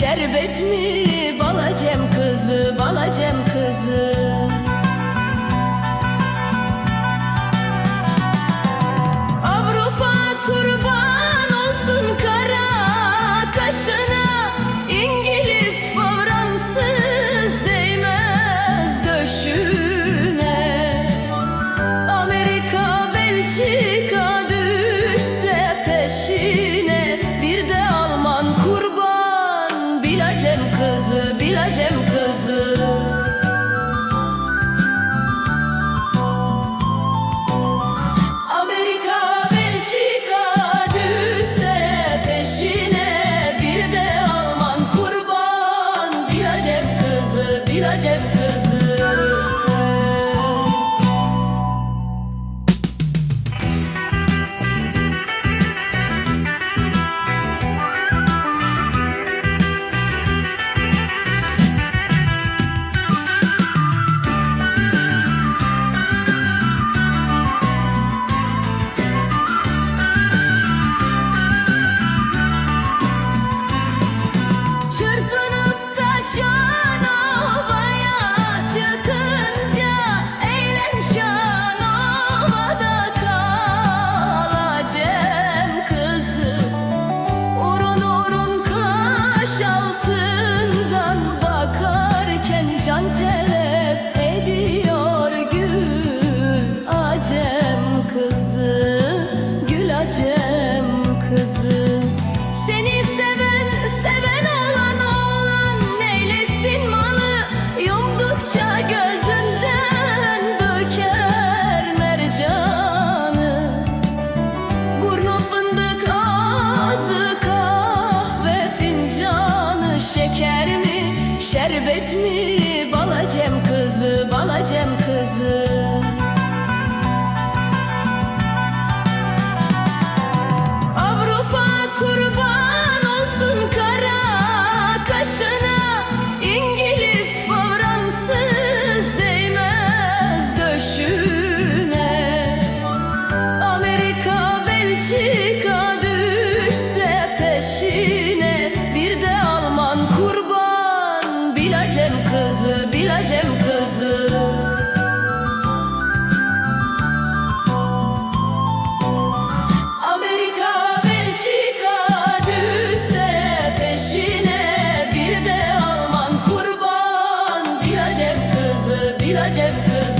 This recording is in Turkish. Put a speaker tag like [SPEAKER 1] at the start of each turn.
[SPEAKER 1] Şerbet mi? Balacem kızı balacem kızı. Bilacem kızı, bilacem kızı. Amerika, Belçika düşse peşine Bir de Alman kurban. Bilacem kızı, bilacem kızı mi? Balacem kızı balacem kızı. Recep kızı. Amerika, Belçika düşse peşine Bir de Alman kurban. Bir Acep kızı, bir Acep kızı.